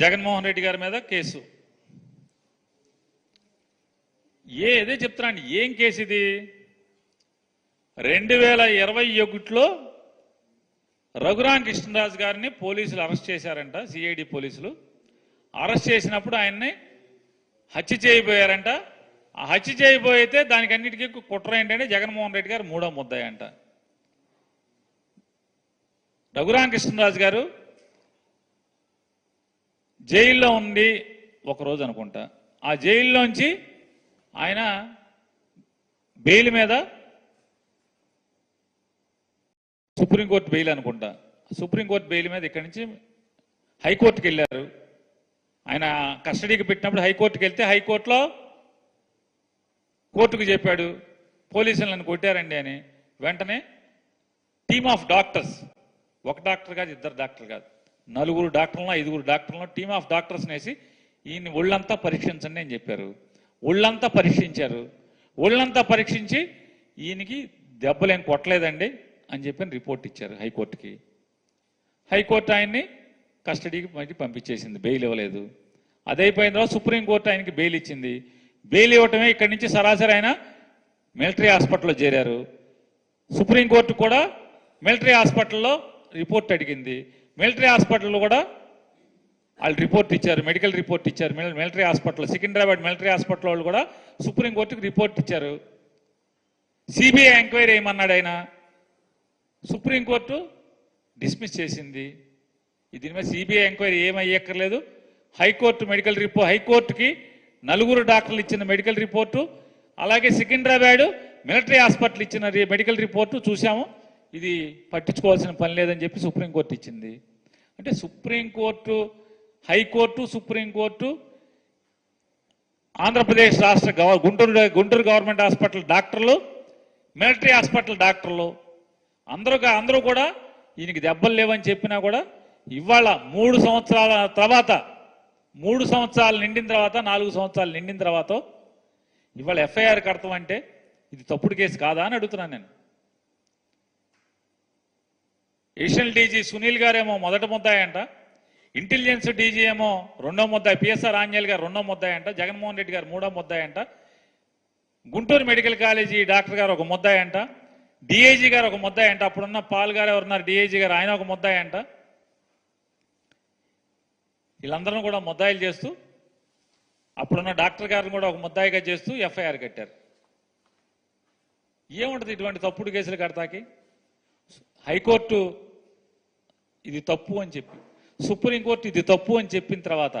జగన్మోహన్ రెడ్డి గారి మీద కేసు. ఏ ఇదే చెప్తున్నాను ఏం కేసు ఇది? రెండు వేల ఇరవై ఒకటిలో రఘురామ్ కృష్ణరాజు గారిని పోలీసులు అరెస్ట్ చేశారంట సిఐడి పోలీసులు. అరెస్ట్ చేసినప్పుడు ఆయన్ని హత్య చేయబోయారంట. ఆ హత్య చేయబోయితే దానికి అన్నిటికీ కుట్ర ఏంటంటే జగన్మోహన్ రెడ్డి గారు మూడో ముద్దాయంట అంట. కృష్ణరాజు గారు జైల్లో ఉండి ఒకరోజు అనుకుంటా. ఆ జైల్లోంచి ఆయన బెయిల్ మీద సుప్రీంకోర్టు బెయిల్ అనుకుంటా. సుప్రీంకోర్టు బెయిల్ మీద ఇక్కడి నుంచి హైకోర్టుకి వెళ్ళారు. ఆయన కస్టడీకి పెట్టినప్పుడు హైకోర్టుకి వెళ్తే హైకోర్టులో కోర్టుకు చెప్పాడు పోలీసులు నన్ను కొట్టారండి అని. వెంటనే టీమ్ ఆఫ్ డాక్టర్స్ ఒక డాక్టర్ కాదు ఇద్దరు డాక్టర్ కాదు. నలుగురు డాక్టర్లను ఐదుగురు డాక్టర్లను టీమ్ ఆఫ్ డాక్టర్స్ వేసి ఈయన ఒళ్ళంతా పరీక్షించండి అని చెప్పారు. ఒళ్ళంతా పరీక్షించారు. ఒళ్ళంతా పరీక్షించి ఈయనకి దెబ్బలేం కొట్టలేదండి అని చెప్పి రిపోర్ట్ ఇచ్చారు హైకోర్టుకి. హైకోర్టు ఆయన్ని కస్టడీకి మళ్ళీ పంపించేసింది బెయిల్ ఇవ్వలేదు. అదైపోయిన తర్వాత సుప్రీంకోర్టు ఆయనకి బెయిల్ ఇచ్చింది. బెయిల్ ఇవ్వటమే ఇక్కడి నుంచి సరాసరి ఆయన మిలిటరీ హాస్పిటల్లో చేరారు. సుప్రీంకోర్టు కూడా మిలిటరీ హాస్పిటల్లో రిపోర్ట్ అడిగింది. మిలిటరీ హాస్పిటల్లో కూడా వాళ్ళు రిపోర్ట్ ఇచ్చారు మెడికల్ రిపోర్ట్ ఇచ్చారు military hospital Secunderabad military hospital వాళ్ళు కూడా సుప్రీంకోర్టుకి రిపోర్ట్ ఇచ్చారు. సిబిఐ ఎంక్వైరీ ఏమన్నాడు ఆయన? సుప్రీంకోర్టు డిస్మిస్ చేసింది. దీని మీద సిబిఐ ఎంక్వైరీ ఏమయ్యక్కర్లేదు. హైకోర్టు మెడికల్ రిపోర్ట్ హైకోర్టుకి నలుగురు డాక్టర్లు ఇచ్చిన మెడికల్ రిపోర్టు అలాగే సికింద్రాబాద్ మిలిటరీ హాస్పిటల్ ఇచ్చిన మెడికల్ రిపోర్టు చూసాము ఇది పట్టించుకోవాల్సిన పని లేదని చెప్పి సుప్రీంకోర్టు ఇచ్చింది. అంటే సుప్రీంకోర్టు హైకోర్టు సుప్రీంకోర్టు ఆంధ్రప్రదేశ్ రాష్ట్ర గవ గుంటూరు గుంటూరు గవర్నమెంట్ హాస్పిటల్ డాక్టర్లు మిలిటరీ హాస్పిటల్ డాక్టర్లు అందరూ అందరూ కూడా ఈయనకి దెబ్బలు లేవని చెప్పినా కూడా ఇవాళ మూడు సంవత్సరాల తర్వాత మూడు సంవత్సరాలు నిండిన తర్వాత నాలుగు సంవత్సరాలు నిండిన తర్వాత ఇవాళ ఎఫ్ఐఆర్ కడతాం అంటే ఇది తప్పుడు కేసు కాదా అని అడుగుతున్నాను నేను. ఏషియన్ డీజీ సునీల్ గారేమో మొదట ముద్దాయంట. ఇంటెలిజెన్స్ డీజీ ఏమో రెండో ముద్దాయి. పిఎస్ఆర్ ఆంజనేయులు గారు రెండో ముద్దాయంట. జగన్మోహన్ రెడ్డి గారు మూడో ముద్దాయంట. గుంటూరు మెడికల్ కాలేజీ డాక్టర్ గారు ఒక ముద్దాయంట. డిఐజీ గారు ఒక ముద్దాయంట. అప్పుడున్న పాల్ గారు ఎవరున్నారు డిఐజీ గారు ఆయన ఒక ముద్దాయంట. వీళ్ళందరూ కూడా ముద్దాయిలు చేస్తూ అప్పుడున్న డాక్టర్ గారిని కూడా ఒక ముద్దాయిగా చేస్తూ ఎఫ్ఐఆర్ కట్టారు. ఏముంటుంది ఇటువంటి తప్పుడు కేసులు కడతాకి? హైకోర్టు ఇది తప్పు అని చెప్పి. సుప్రీంకోర్టు ఇది తప్పు అని చెప్పిన తర్వాత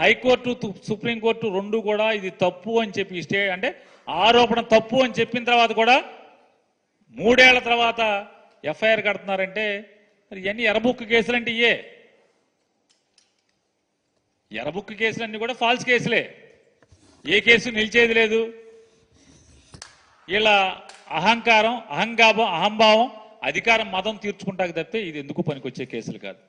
హైకోర్టు సుప్రీంకోర్టు రెండు కూడా ఇది తప్పు అని చెప్పి స్టే అంటే ఆరోపణ తప్పు అని చెప్పిన తర్వాత కూడా మూడేళ్ళ తర్వాత ఎఫ్ఐఆర్ కడుతున్నారంటే మరి ఇవన్నీ ఎర్రబుక్ కేసులు అంటే ఇయే. కేసులు కేసులన్నీ కూడా ఫాల్స్ కేసులే. ఏ కేసు నిలిచేది లేదు. ఇలా అహంకారం అహంగాభం అహంభావం అధికారం మతం తీర్చుకుంటాక తప్పితే ఇది ఎందుకు పనికొచ్చే కేసులు కాదు.